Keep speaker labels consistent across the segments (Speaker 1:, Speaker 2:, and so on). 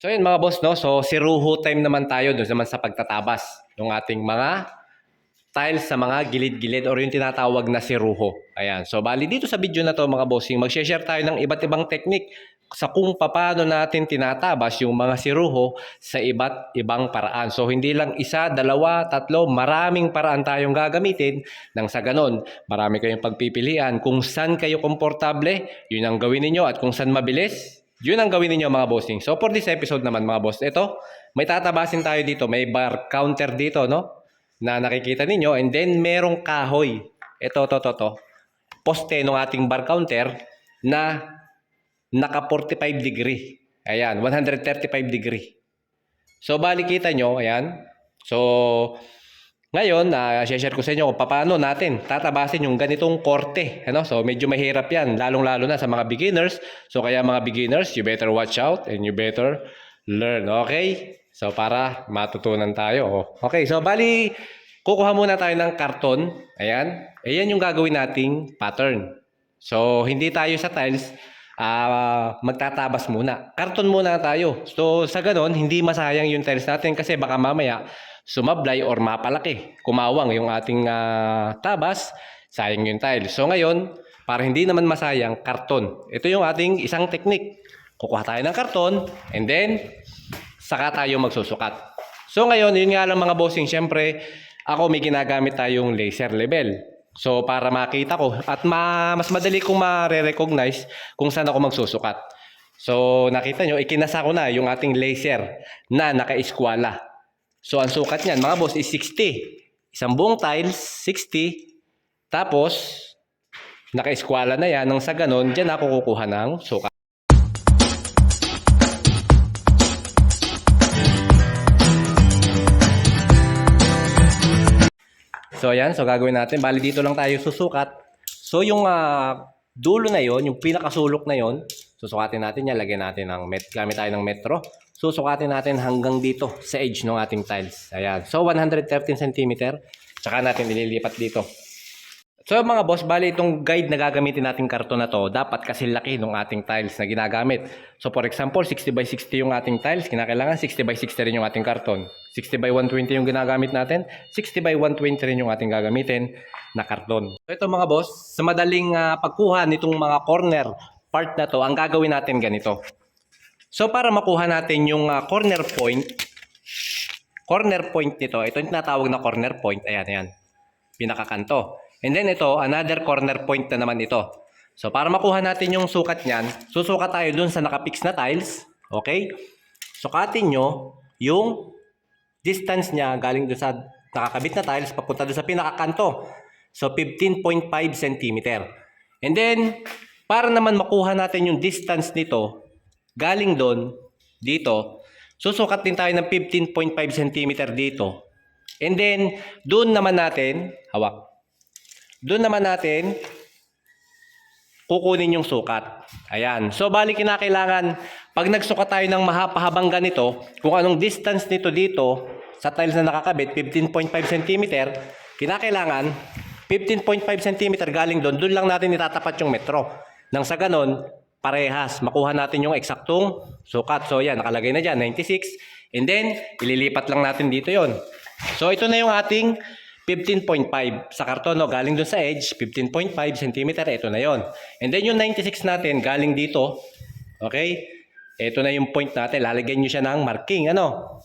Speaker 1: So yun mga boss, no? So si Ruho time naman tayo doon naman sa pagtatabas ng ating mga tiles sa mga gilid-gilid or yung tinatawag na si Ruho. Ayan. So bali dito sa video na to mga bossing, mag-share tayo ng iba't ibang technique sa kung paano natin tinatabas yung mga siruho sa iba't ibang paraan. So hindi lang isa, dalawa, tatlo, maraming paraan tayong gagamitin nang sa ganon, marami kayong pagpipilian. Kung saan kayo komportable, yun ang gawin ninyo at kung saan mabilis, yun ang gawin ninyo mga bossing. So for this episode naman mga boss, ito, may tatabasin tayo dito, may bar counter dito, no? Na nakikita ninyo and then merong kahoy. Ito, to, to, to. Poste ng ating bar counter na naka 45 degree. Ayan, 135 degree. So, bali kita nyo, ayan. So, ngayon, na share ko sa inyo kung paano natin tatabasin yung ganitong korte. Ano? So, medyo mahirap yan, lalong-lalo na sa mga beginners. So, kaya mga beginners, you better watch out and you better learn. Okay? So, para matutunan tayo. Okay, so bali, kukuha muna tayo ng karton. Ayan. Ayan yung gagawin nating pattern. So, hindi tayo sa tiles, ah magtatabas muna. Karton muna tayo. So, sa ganon, hindi masayang yung tiles natin kasi baka mamaya sumablay or mapalaki. Kumawang yung ating ah, tabas, sayang yung tiles. So, ngayon, para hindi naman masayang, karton. Ito yung ating isang technique. Kukuha tayo ng karton and then saka tayo magsusukat. So ngayon, yun nga lang mga bossing, syempre, ako may ginagamit tayong laser level. So para makita ko at ma mas madali kong ma-recognize kung saan ako magsusukat. So nakita nyo, ikinasa ko na yung ating laser na naka-eskwala. So ang sukat niyan mga boss is 60. Isang buong tiles, 60. Tapos, naka-eskwala na yan. Nang sa ganon, dyan ako kukuha ng sukat. So ayan, so gagawin natin. Bali dito lang tayo susukat. So yung ah, dulo na yon, yung pinakasulok na yon, susukatin natin yan. Lagyan natin ng met, gamit tayo ng metro. Susukatin natin hanggang dito sa edge ng ating tiles. Ayan. So 113 cm. Tsaka natin ililipat dito. So mga boss, bali itong guide na gagamitin nating karton na to, dapat kasi laki ng ating tiles na ginagamit. So for example, 60 by 60 yung ating tiles, kinakailangan 60 by 60 rin yung ating karton. 60 by 120 yung ginagamit natin, 60 by 120 rin yung ating gagamitin na karton. So ito mga boss, sa madaling ah, pagkuha nitong mga corner part na to, ang gagawin natin ganito. So para makuha natin yung ah, corner point, corner point nito, ito yung tinatawag na corner point, ayan, ayan, pinakakanto. And then ito, another corner point na naman ito. So para makuha natin yung sukat niyan, susukat tayo dun sa nakapix na tiles. Okay? Sukatin nyo yung distance niya galing dun sa nakakabit na tiles papunta dun sa pinakakanto. So 15.5 cm. And then, para naman makuha natin yung distance nito, galing doon, dito, susukat din tayo ng 15.5 cm dito. And then, doon naman natin, hawak, doon naman natin kukunin yung sukat. Ayan. So, bali kinakailangan, pag nagsukat tayo ng mahapahabang ganito, kung anong distance nito dito, sa tiles na nakakabit, 15.5 cm, kinakailangan, 15.5 cm galing doon, doon lang natin itatapat yung metro. Nang sa ganon, parehas, makuha natin yung eksaktong sukat. So, yan, nakalagay na dyan, 96. And then, ililipat lang natin dito yon. So, ito na yung ating 15.5 sa karton, no? galing dun sa edge, 15.5 cm, ito na yon. And then yung 96 natin, galing dito, okay? Ito na yung point natin, lalagyan nyo siya ng marking, ano?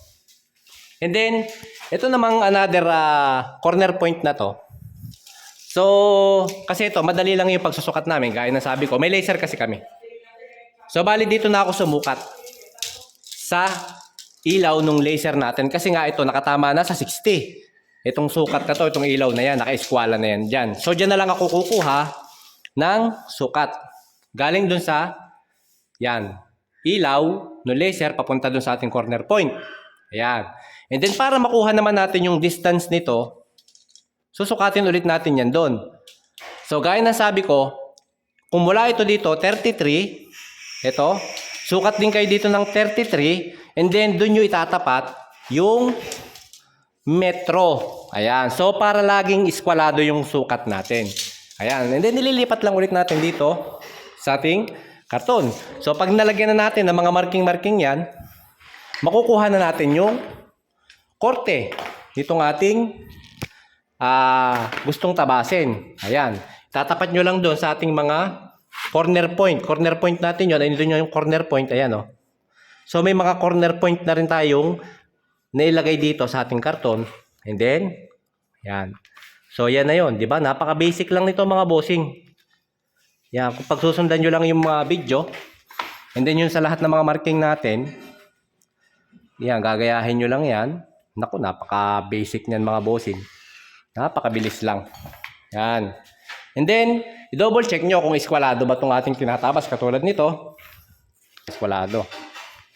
Speaker 1: And then, ito namang another ah, corner point na to. So, kasi ito, madali lang yung pagsusukat namin, gaya ng sabi ko, may laser kasi kami. So, bali dito na ako sumukat sa ilaw nung laser natin kasi nga ito nakatama na sa 60. Itong sukat na to, itong ilaw na yan, naka-eskwala na yan dyan. So, dyan na lang ako kukuha ng sukat. Galing dun sa, yan, ilaw no laser papunta dun sa ating corner point. Ayan. And then, para makuha naman natin yung distance nito, susukatin ulit natin yan doon. So, gaya ng sabi ko, kung mula ito dito, 33, ito, sukat din kayo dito ng 33, and then doon nyo itatapat yung metro. Ayan. So, para laging iskwalado yung sukat natin. Ayan. And then, nililipat lang ulit natin dito sa ating karton. So, pag nalagyan na natin ng mga marking-marking yan, makukuha na natin yung korte nitong ating ah gustong tabasin. Ayan. Tatapat nyo lang doon sa ating mga corner point. Corner point natin yun. Ayun doon yung corner point. Ayan o. So may mga corner point na rin tayong nailagay dito sa ating karton. And then, yan. So yan na yun. Di ba? Napaka-basic lang nito mga bossing. Yan. Kung pagsusundan nyo lang yung mga video, and then yun sa lahat ng mga marking natin, yan, gagayahin nyo lang yan. Naku, napaka-basic niyan mga bossing. Napakabilis lang. Yan. And then, i-double check nyo kung iskwalado ba itong ating tinatabas. Katulad nito, iskwalado.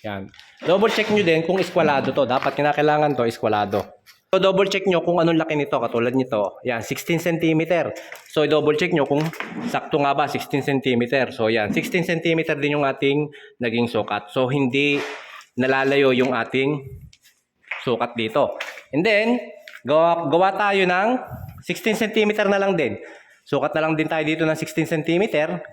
Speaker 1: Yan. Double check nyo din kung iskwalado to. Dapat kinakailangan to, iskwalado. So, double check nyo kung anong laki nito. Katulad nito. Yan, 16 cm. So, double check nyo kung sakto nga ba 16 cm. So, yan. 16 cm din yung ating naging sukat. So, hindi nalalayo yung ating sukat dito. And then, gawa, gawa tayo ng 16 cm na lang din. Sukat na lang din tayo dito ng 16 cm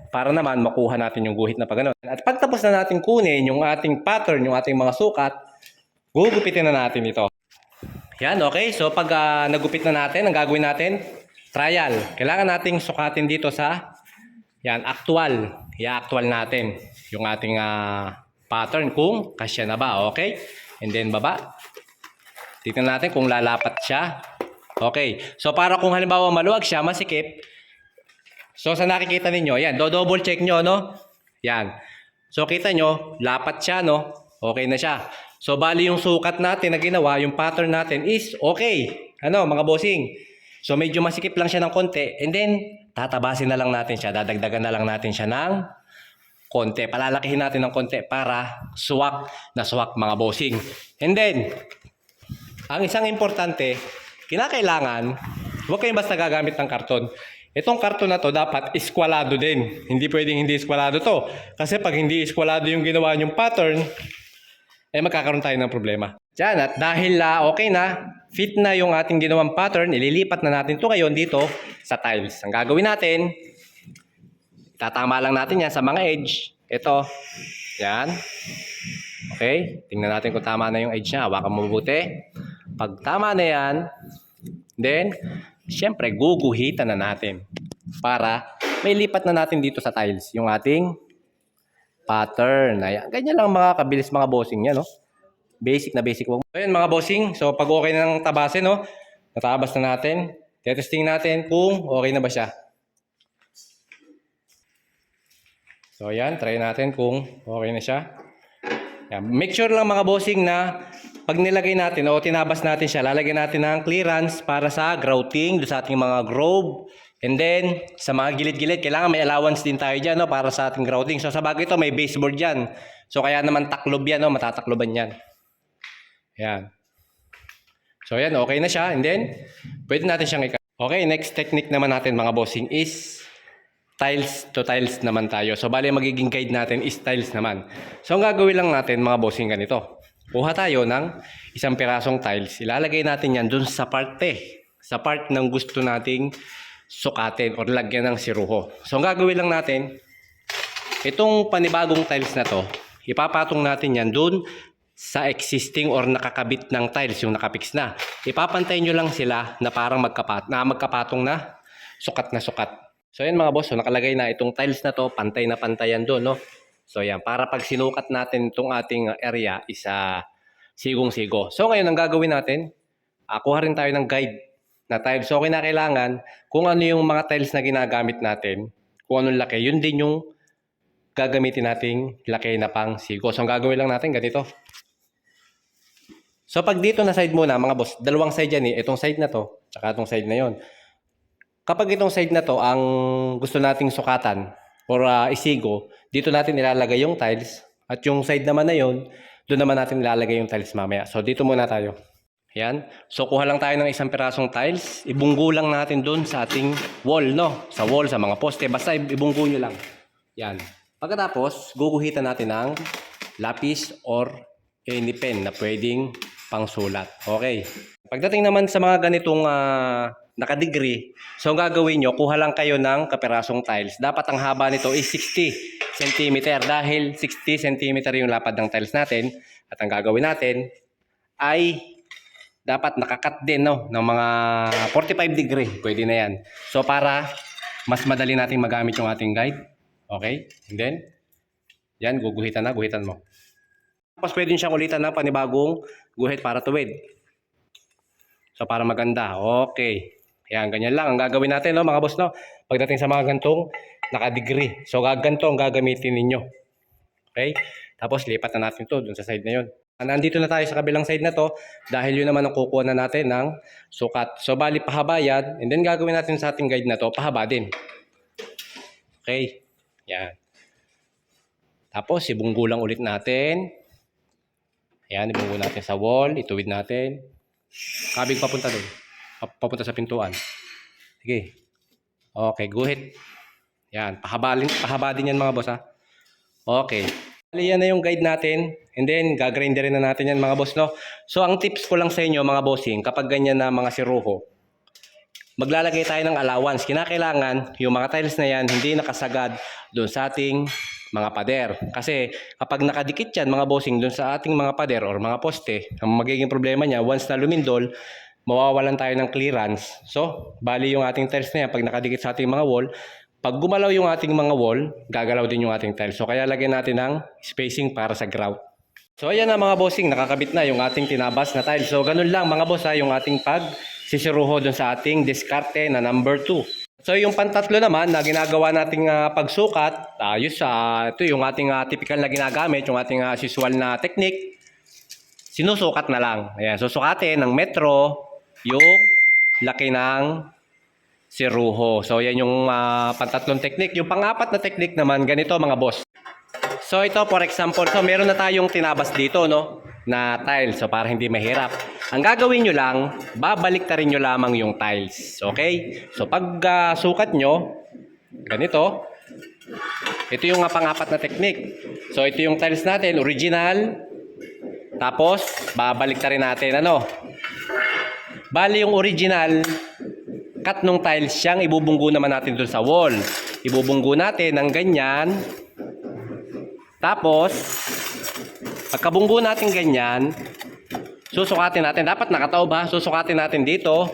Speaker 1: para naman makuha natin yung guhit na pagano. At pagtapos na natin kunin yung ating pattern, yung ating mga sukat, gugupitin na natin ito. Yan, okay. So pag ah, nagupit na natin, ang gagawin natin, trial. Kailangan nating sukatin dito sa yan, actual. I-actual natin yung ating ah, pattern kung kasya na ba, okay? And then baba. Tignan natin kung lalapat siya. Okay. So para kung halimbawa maluwag siya, masikip, So sa nakikita ninyo, yan, do-double check nyo, no? Yan. So kita nyo, lapat siya, no? Okay na siya. So bali yung sukat natin na ginawa, yung pattern natin is okay. Ano, mga bossing? So medyo masikip lang siya ng konti and then tatabasin na lang natin siya, dadagdagan na lang natin siya ng konti. Palalakihin natin ng konti para swak na swak mga bossing. And then, ang isang importante, kinakailangan, huwag kayong basta gagamit ng karton. Itong karton na to dapat iskwalado din. Hindi pwedeng hindi iskwalado to. Kasi pag hindi iskwalado yung ginawa nyong pattern, eh magkakaroon tayo ng problema. Diyan, at dahil ah, okay na, fit na yung ating ginawang pattern, ililipat na natin to ngayon dito sa tiles. Ang gagawin natin, tatama lang natin yan sa mga edge. Ito, yan. Okay, tingnan natin kung tama na yung edge niya. Hawakan mo mabuti. Pag tama na yan, then, syempre, guguhitan na natin para may lipat na natin dito sa tiles yung ating pattern. Ayan. Ganyan lang mga kabilis mga bossing niya, no? Basic na basic. So, yun mga bossing. So, pag okay na ng tabasin, no? Natabas na natin. Testing natin kung okay na ba siya. So, ayan. Try natin kung okay na siya. Yan. Make sure lang mga bossing na pag nilagay natin o tinabas natin siya, lalagyan natin ng clearance para sa grouting doon sa ating mga grove. And then, sa mga gilid-gilid, kailangan may allowance din tayo dyan no, para sa ating grouting. So, sa bagay ito, may baseboard dyan. So, kaya naman taklob yan, no, matatakloban yan. Yan. So, yan, okay na siya. And then, pwede natin siyang ika- Okay, next technique naman natin mga bossing is tiles to tiles naman tayo. So, bali magiging guide natin is tiles naman. So, ang gagawin lang natin mga bossing ganito. Kuha tayo ng isang pirasong tiles. Ilalagay natin yan dun sa parte. Sa part ng gusto nating sukatin or lagyan ng siruho. So, ang gagawin lang natin, itong panibagong tiles na to, ipapatong natin yan dun sa existing or nakakabit ng tiles, yung nakapix na. Ipapantay nyo lang sila na parang magkapat, na magkapatong na sukat na sukat. So yan mga boss, so nakalagay na itong tiles na to, pantay na pantayan doon, no? So yan, para pag sinukat natin itong ating area, isa sigong-sigo. So ngayon, ang gagawin natin, uh, kuha rin tayo ng guide na tiles. So kinakailangan, kung ano yung mga tiles na ginagamit natin, kung anong laki, yun din yung gagamitin nating laki na pang sigo. So ang gagawin lang natin, ganito. So pag dito na side muna, mga boss, dalawang side yan eh. Itong side na to, tsaka itong side na yon. Kapag itong side na to ang gusto nating sukatan or ah, isigo, dito natin ilalagay yung tiles at yung side naman na yon, doon naman natin ilalagay yung tiles mamaya. So dito muna tayo. Yan. So kuha lang tayo ng isang pirasong tiles, ibunggo lang natin doon sa ating wall, no? Sa wall, sa mga poste, basta ibunggo nyo lang. Yan. Pagkatapos, guguhitan natin ng lapis or any pen na pwedeng pangsulat. Okay. Pagdating naman sa mga ganitong ah, nakadegree, so ang gagawin nyo, kuha lang kayo ng kapirasong tiles. Dapat ang haba nito is 60 cm dahil 60 cm yung lapad ng tiles natin. At ang gagawin natin ay dapat nakakat din no ng mga 45 degree. Pwede na yan. So para mas madali nating magamit yung ating guide. Okay? And then, yan, guguhitan na, guhitan mo. Tapos pwede siyang ulitan ng panibagong guhit para tuwid. So para maganda. Okay. Yan, ganyan lang ang gagawin natin, no, mga boss, no? Pagdating sa mga gantong naka-degree. So gaganto ang gagamitin ninyo. Okay? Tapos lipat na natin to dun sa side na. Ah, Nandito na tayo sa kabilang side na to dahil yun naman ang kukuha na natin ng sukat. So bali pahaba yan and then gagawin natin sa ating guide na to pahaba din. Okay? Yan. Tapos ibunggo lang ulit natin. Ayan, ibunggo natin sa wall, ituwid natin. Kabig papunta doon. Pa- Papunta sa pintuan. Sige. Okay, guhit. Yan, pahabalin, pahaba din yan mga boss ha. Okay. Bali, yan na yung guide natin. And then, gagrinderin na natin yan mga boss, no? So, ang tips ko lang sa inyo mga bossing, kapag ganyan na mga siruho, maglalagay tayo ng allowance. Kinakailangan, yung mga tiles na yan, hindi nakasagad doon sa ating mga pader. Kasi kapag nakadikit yan, mga bossing, doon sa ating mga pader or mga poste, ang magiging problema niya, once na lumindol, mawawalan tayo ng clearance. So, bali yung ating tiles na yan, pag nakadikit sa ating mga wall, pag gumalaw yung ating mga wall, gagalaw din yung ating tiles. So, kaya lagyan natin ng spacing para sa grout. So, ayan na mga bossing, nakakabit na yung ating tinabas na tiles. So, ganun lang mga boss ha, yung ating pag sisiruho dun sa ating diskarte na number 2. So, yung pantatlo naman na ginagawa nating ah, pagsukat, ayos sa ito yung ating ah, typical na ginagamit, yung ating ah, usual na technique, sinusukat na lang. Ayan, susukatin ng metro yung laki ng siruho. So, yan yung ah, pantatlong technique. Yung pang-apat na technique naman, ganito mga boss. So ito for example, so meron na tayong tinabas dito no na tiles so para hindi mahirap. Ang gagawin nyo lang, babalik rin nyo lamang yung tiles. Okay? So pag ah, sukat nyo, ganito, ito yung ah, pang-apat na technique. So ito yung tiles natin, original. Tapos, babalik rin natin ano. Bali yung original, cut nung tiles siyang ibubunggo naman natin dun sa wall. Ibubunggo natin ng ganyan. Tapos, pagkabunggo natin ganyan, susukatin natin. Dapat nakataob ha. Susukatin natin dito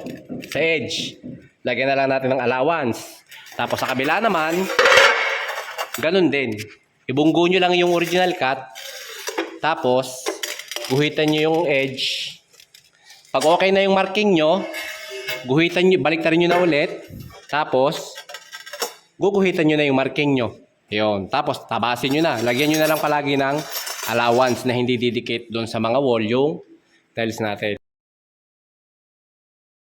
Speaker 1: sa edge. Lagyan na lang natin ng allowance. Tapos sa kabila naman, ganun din. Ibunggo nyo lang yung original cut. Tapos, guhitan nyo yung edge. Pag okay na yung marking nyo, guhitan nyo, baliktarin nyo na ulit. Tapos, guguhitan nyo na yung marking nyo. Yun. Tapos, tabasin nyo na. Lagyan nyo na lang palagi ng allowance na hindi didikit doon sa mga wall yung tiles natin.